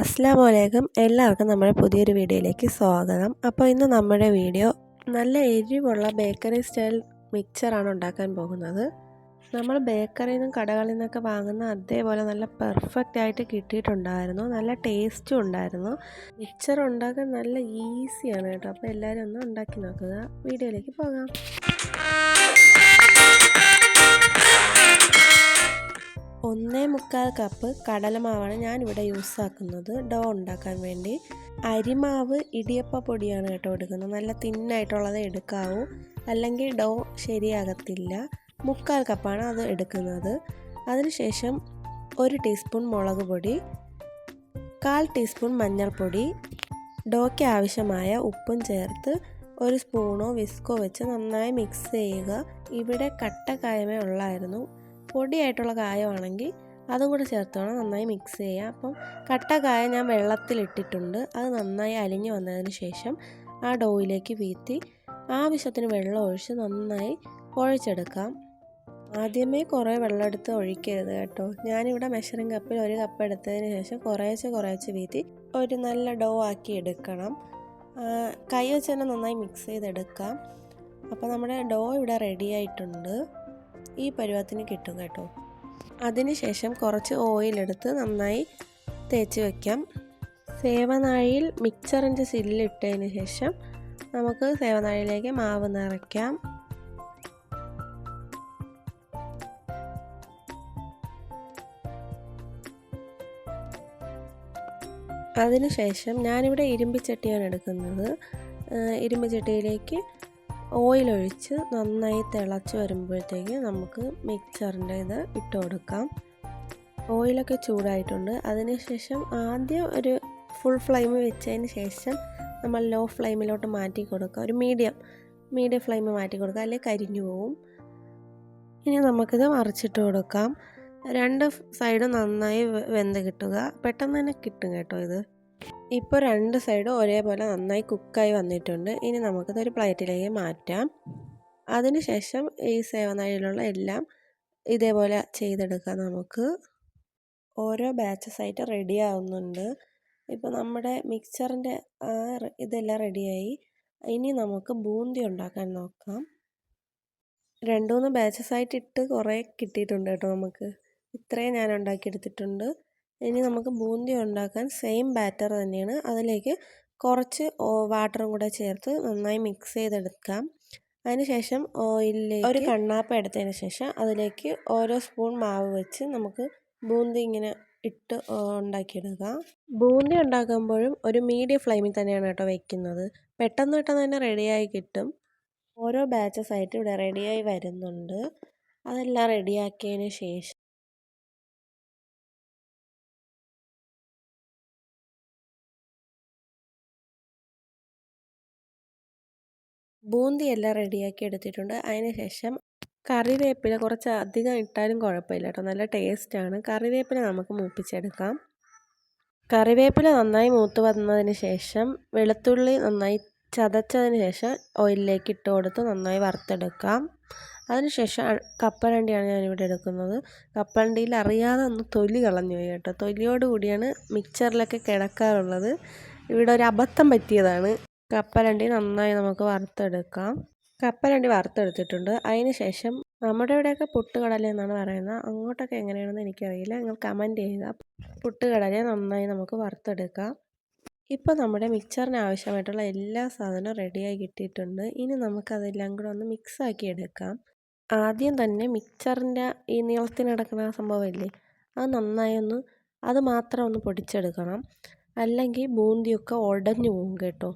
അസ്സാം വലൈക്കും എല്ലാവർക്കും നമ്മുടെ പുതിയൊരു വീഡിയോയിലേക്ക് സ്വാഗതം. അപ്പോൾ ഇന്ന് നമ്മുടെ വീഡിയോ നല്ല എരിവുള്ള ബേക്കറി സ്റ്റൈൽ മിക്സറാണ് ഉണ്ടാക്കാൻ പോകുന്നത്. നമ്മൾ ബേക്കറിയിൽ നിന്നും കടകളിൽ നിന്നൊക്കെ വാങ്ങുന്ന അതേപോലെ നല്ല പെർഫെക്റ്റ് ആയിട്ട് കിട്ടിയിട്ടുണ്ടായിരുന്നു. നല്ല ടേസ്റ്റും ഉണ്ടായിരുന്നു. മിക്സർ ഉണ്ടാക്കാൻ നല്ല ഈസിയാണ് കേട്ടോ. അപ്പോൾ എല്ലാവരും ഒന്ന് ഉണ്ടാക്കി നോക്കുക. വീഡിയോയിലേക്ക് പോകാം. ഒന്നേ മുക്കാൽ കപ്പ് കടലമാവാണ് ഞാനിവിടെ യൂസ് ആക്കുന്നത് ഡോ ഉണ്ടാക്കാൻ വേണ്ടി. അരിമാവ് ഇടിയപ്പ പൊടിയാണ് കേട്ടോ എടുക്കുന്നത്. നല്ല തിന്നായിട്ടുള്ളത് എടുക്കാവൂ. അല്ലെങ്കിൽ ഡോ ശരിയാകത്തില്ല. മുക്കാൽ കപ്പാണ് അത് എടുക്കുന്നത്. അതിനുശേഷം ഒരു ടീസ്പൂൺ മുളക് പൊടി കാൽ ടീസ്പൂൺ മഞ്ഞൾപ്പൊടി ഡോയ്ക്ക് ആവശ്യമായ ഉപ്പും ചേർത്ത് ഒരു സ്പൂണോ വിസ്കോ വെച്ച് നന്നായി മിക്സ് ചെയ്യുക. ഇവിടെ കട്ട കായമേ ഉള്ളായിരുന്നു. പൊടിയായിട്ടുള്ള കായമാണെങ്കിൽ അതും കൂടെ ചേർത്ത് വേണം നന്നായി മിക്സ് ചെയ്യുക അപ്പം കട്ട കായ ഞാൻ വെള്ളത്തിലിട്ടിട്ടുണ്ട്. അത് നന്നായി അലിഞ്ഞു വന്നതിന് ശേഷം ആ ഡോയിലേക്ക് വീത്തി ആവശ്യത്തിന് വെള്ളം ഒഴിച്ച് നന്നായി കുഴച്ചെടുക്കാം. ആദ്യമേ കുറേ വെള്ളം എടുത്ത് ഒഴിക്കരുത് കേട്ടോ. ഞാനിവിടെ മെഷറിംഗ് കപ്പിൽ ഒരു കപ്പ് എടുത്തതിന് ശേഷം കുറേശ്ശെ കുറേശ്ശെ വീത്തി ഒരു നല്ല ഡോ ആക്കി എടുക്കണം. കൈ വെച്ച് തന്നെ നന്നായി മിക്സ് ചെയ്തെടുക്കാം. അപ്പോൾ നമ്മുടെ ഡോ ഇവിടെ റെഡി ആയിട്ടുണ്ട്. ഈ പരുവത്തിന് കിട്ടും കേട്ടോ. അതിനുശേഷം കുറച്ച് ഓയിലെടുത്ത് നന്നായി തേച്ച് വയ്ക്കാം സേവനാഴിയിൽ മിക്സറിന്റെ സില്ലിട്ടതിന് ശേഷം നമുക്ക് സേവനാഴിയിലേക്ക് മാവ് നിറയ്ക്കാം. അതിനുശേഷം ഞാനിവിടെ ഇരുമ്പ് ചട്ടിയാണ് എടുക്കുന്നത്. ഇരുമ്പ് ചട്ടിയിലേക്ക് ഓയിലൊഴിച്ച് നന്നായി തിളച്ച് വരുമ്പോഴത്തേക്ക് നമുക്ക് മിക്സറിന്റെ ഇത് ഇട്ട് കൊടുക്കാം ഓയിലൊക്കെ ചൂടായിട്ടുണ്ട്. അതിനുശേഷം ആദ്യം ഒരു ഫുൾ ഫ്ലെയിം വെച്ചതിന് ശേഷം നമ്മൾ ലോ ഫ്ലെയിമിലോട്ട് മാറ്റി കൊടുക്കുക. ഒരു മീഡിയം മീഡിയം ഫ്ലെയിം മാറ്റി കൊടുക്കുക. അല്ലെങ്കിൽ കരിഞ്ഞു പോവും. ഇനി നമുക്കിത് മറിച്ചിട്ട് കൊടുക്കാം. രണ്ട് സൈഡും നന്നായി വെന്ത് കിട്ടുക. പെട്ടെന്ന് തന്നെ കിട്ടും കേട്ടോ ഇത്. ഇപ്പോൾ രണ്ട് സൈഡും ഒരേപോലെ നന്നായി കുക്കായി വന്നിട്ടുണ്ട്. ഇനി നമുക്കതൊരു പ്ലേറ്റിലേക്ക് മാറ്റാം. അതിനുശേഷം ഈ സേവനാഴിയിലുള്ള എല്ലാം ഇതേപോലെ ചെയ്തെടുക്കാം നമുക്ക്. ഓരോ ബാച്ചസ് ആയിട്ട് റെഡി ആവുന്നുണ്ട്. ഇപ്പോൾ നമ്മുടെ മിക്സറിന്റെ ഇതെല്ലാം റെഡിയായി ഇനി നമുക്ക് ബൂന്തി ഉണ്ടാക്കാൻ നോക്കാം. രണ്ടു മൂന്ന് ബാച്ചസ് ആയിട്ട് ഇട്ട് കുറേ കിട്ടിയിട്ടുണ്ട് കേട്ടോ നമുക്ക്. ഇത്രയും ഞാൻ ഉണ്ടാക്കിയെടുത്തിട്ടുണ്ട്. ഇനി നമുക്ക് ബൂന്തി ഉണ്ടാക്കാൻ സെയിം ബാറ്റർ തന്നെയാണ്. അതിലേക്ക് കുറച്ച് വാട്ടറും കൂടെ ചേർത്ത് നന്നായി മിക്സ് ചെയ്തെടുക്കാം. അതിനുശേഷം ഓയിലിലേക്ക് ഒരു കണ്ണാപ്പ എടുത്തതിന് ശേഷം അതിലേക്ക് ഓരോ സ്പൂൺ മാവ് വെച്ച് നമുക്ക് ബൂന്തി ഇങ്ങനെ ഇട്ട് ഉണ്ടാക്കിയെടുക്കാം. ബൂന്തി ഉണ്ടാക്കുമ്പോഴും ഒരു മീഡിയം ഫ്ലെയിമിൽ തന്നെയാണ് കേട്ടോ വെക്കുന്നത്. പെട്ടെന്ന് പെട്ടെന്ന് തന്നെ റെഡിയായി കിട്ടും. ഓരോ ബാച്ചസ് ആയിട്ട് ഇവിടെ റെഡിയായി വരുന്നുണ്ട്. അതെല്ലാം റെഡിയാക്കിയതിന് ശേഷം ബൂന്തി എല്ലാം റെഡിയാക്കി എടുത്തിട്ടുണ്ട്. അതിന് ശേഷം കറിവേപ്പില കുറച്ച് അധികം ഇട്ടാലും കുഴപ്പമില്ല കേട്ടോ. നല്ല ടേസ്റ്റാണ് കറിവേപ്പില നമുക്ക് മൂപ്പിച്ചെടുക്കാം. കറിവേപ്പില നന്നായി മൂത്ത് വന്നതിന് ശേഷം വെളുത്തുള്ളി നന്നായി ചതച്ചതിന് ശേഷം ഓയിലിലേക്ക് ഇട്ട് കൊടുത്ത് നന്നായി വറുത്തെടുക്കാം. അതിനുശേഷം കപ്പലണ്ടിയാണ് ഞാനിവിടെ എടുക്കുന്നത്. കപ്പലണ്ടിയിൽ അറിയാതെ ഒന്ന് തൊലി കളഞ്ഞു പോയി കേട്ടോ. തൊലിയോട് കൂടിയാണ് മിക്സറിലൊക്കെ കിടക്കാറുള്ളത്. ഇവിടെ ഒരു അബദ്ധം പറ്റിയതാണ്. കപ്പലണ്ടി നന്നായി നമുക്ക് വറുത്തെടുക്കാം. കപ്പലണ്ടി വറുത്തെടുത്തിട്ടുണ്ട്. അതിന് ശേഷം നമ്മുടെ ഇവിടെയൊക്കെ പുട്ടുകടല എന്നാണ് പറയുന്നത്. അങ്ങോട്ടൊക്കെ എങ്ങനെയാണെന്ന് എനിക്കറിയില്ല. നിങ്ങൾ കമന്റ് ചെയ്യുക പുട്ടുകടല നന്നായി നമുക്ക് വറുത്തെടുക്കാം. ഇപ്പോൾ നമ്മുടെ മിക്സറിന് ആവശ്യമായിട്ടുള്ള എല്ലാ സാധനവും റെഡിയായി കിട്ടിയിട്ടുണ്ട്. ഇനി നമുക്കതെല്ലാം കൂടെ ഒന്ന് മിക്സാക്കി എടുക്കാം. ആദ്യം തന്നെ മിക്സറിന്റെ ഈ നീളത്തിന് കിടക്കുന്ന സംഭവമില്ലേ അത് നന്നായി ഒന്ന് അത് മാത്രം ഒന്ന് പൊടിച്ചെടുക്കണം. അല്ലെങ്കിൽ ബൂന്തിയൊക്കെ ഉടഞ്ഞു പോകും കേട്ടോ.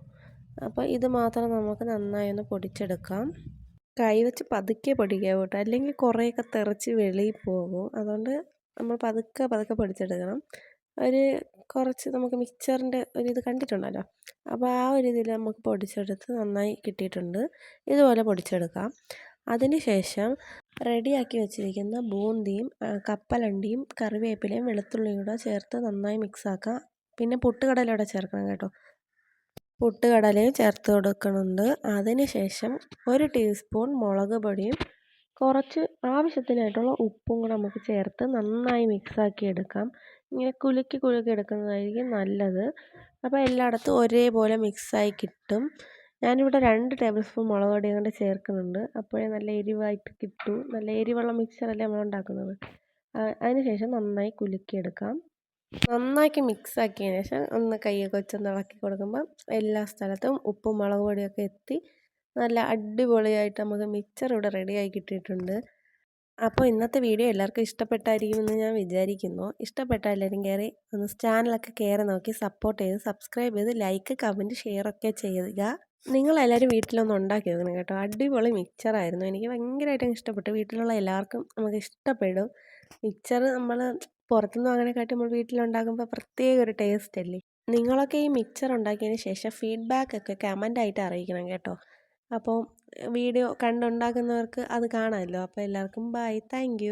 അപ്പോൾ ഇത് മാത്രം നമുക്ക് നന്നായി ഒന്ന് പൊടിച്ചെടുക്കാം. കൈ വെച്ച് പതുക്കെ പൊടിക്കുക കേട്ടോ. അല്ലെങ്കിൽ കുറേയൊക്കെ തെറിച്ച് വെളിയിൽ പോകും. അതുകൊണ്ട് നമ്മൾ പതുക്കെ പതുക്കെ പൊടിച്ചെടുക്കണം. ഒരു കുറച്ച് നമുക്ക് മിക്സറിന്റെ ഒരു ഇത് കണ്ടിട്ടുണ്ടല്ലോ. അപ്പോൾ ആ ഒരു ഇതിൽ നമുക്ക് പൊടിച്ചെടുത്ത് നന്നായി കിട്ടിയിട്ടുണ്ട്. ഇതുപോലെ പൊടിച്ചെടുക്കാം. അതിനുശേഷം റെഡിയാക്കി വെച്ചിരിക്കുന്ന ബൂന്തിയും കപ്പലണ്ടിയും കറിവേപ്പിലയും വെളുത്തുള്ളിയും കൂടെ ചേർത്ത് നന്നായി മിക്സാക്കാം പിന്നെ പൊട്ടുകടലൂടെ ചേർക്കണം കേട്ടോ. പുട്ടുകടലയും ചേർത്ത് കൊടുക്കുന്നുണ്ട്. അതിനുശേഷം ഒരു ടീസ്പൂൺ മുളക് പൊടിയും കുറച്ച് ആവശ്യത്തിനായിട്ടുള്ള ഉപ്പും കൂടെ നമുക്ക് ചേർത്ത് നന്നായി മിക്സാക്കി എടുക്കാം. ഇങ്ങനെ കുലുക്കി കുലുക്കി എടുക്കുന്നതായിരിക്കും നല്ലത്. അപ്പോൾ എല്ലായിടത്തും ഒരേപോലെ മിക്സായി കിട്ടും. ഞാനിവിടെ രണ്ട് ടേബിൾ സ്പൂൺ മുളക് പൊടി കൊണ്ട് ചേർക്കുന്നുണ്ട്. അപ്പോഴേ നല്ല എരിവായിട്ട് കിട്ടൂ. നല്ല എരിവുള്ള മിക്സറല്ലേ നമ്മൾ ഉണ്ടാക്കുന്നത്. അതിനുശേഷം നന്നായി കുലുക്കിയെടുക്കാം നന്നാക്കി മിക്സ് ആക്കിയതിന് ശേഷം ഒന്ന് കൈയൊക്കെ വെച്ചൊന്ന് ഇളക്കി കൊടുക്കുമ്പം എല്ലാ സ്ഥലത്തും ഉപ്പും മുളക് പൊടിയൊക്കെ എത്തി നല്ല അടിപൊളിയായിട്ട് നമുക്ക് മിക്സർ ഇവിടെ റെഡിയായി കിട്ടിയിട്ടുണ്ട്. അപ്പോൾ ഇന്നത്തെ വീഡിയോ എല്ലാവർക്കും ഇഷ്ടപ്പെട്ടായിരിക്കുമെന്ന് ഞാൻ വിചാരിക്കുന്നു. ഇഷ്ടപ്പെട്ട എല്ലാവരും കയറി ഒന്ന് ചാനലൊക്കെ കയറി നോക്കി സപ്പോർട്ട് ചെയ്ത് സബ്സ്ക്രൈബ് ചെയ്ത് ലൈക്ക് കമന്റ് ഷെയർ ഒക്കെ ചെയ്യുക. നിങ്ങളെല്ലാവരും വീട്ടിലൊന്ന് ഉണ്ടാക്കി നോക്കണം കേട്ടോ. അടിപൊളി മിക്സറായിരുന്നു എനിക്ക് ഭയങ്കരമായിട്ടും ഇഷ്ടപ്പെട്ടു. വീട്ടിലുള്ള എല്ലാവർക്കും നമുക്ക് ഇഷ്ടപ്പെടും. മിക്സർ നമ്മൾ പുറത്തുനിന്ന് വാങ്ങണേക്കാട്ടി നമ്മൾ വീട്ടിലുണ്ടാകുമ്പോൾ പ്രത്യേക ഒരു ടേസ്റ്റ് അല്ലേ? നിങ്ങളൊക്കെ ഈ മിക്സർ ഉണ്ടാക്കിയതിന് ശേഷം ഫീഡ്ബാക്ക് ഒക്കെ കമന്റായിട്ട് അറിയിക്കണം കേട്ടോ. അപ്പോൾ വീഡിയോ കണ്ടുണ്ടാക്കുന്നവർക്ക് അത് കാണാമല്ലോ. അപ്പോൾ എല്ലാവർക്കും ബൈ താങ്ക്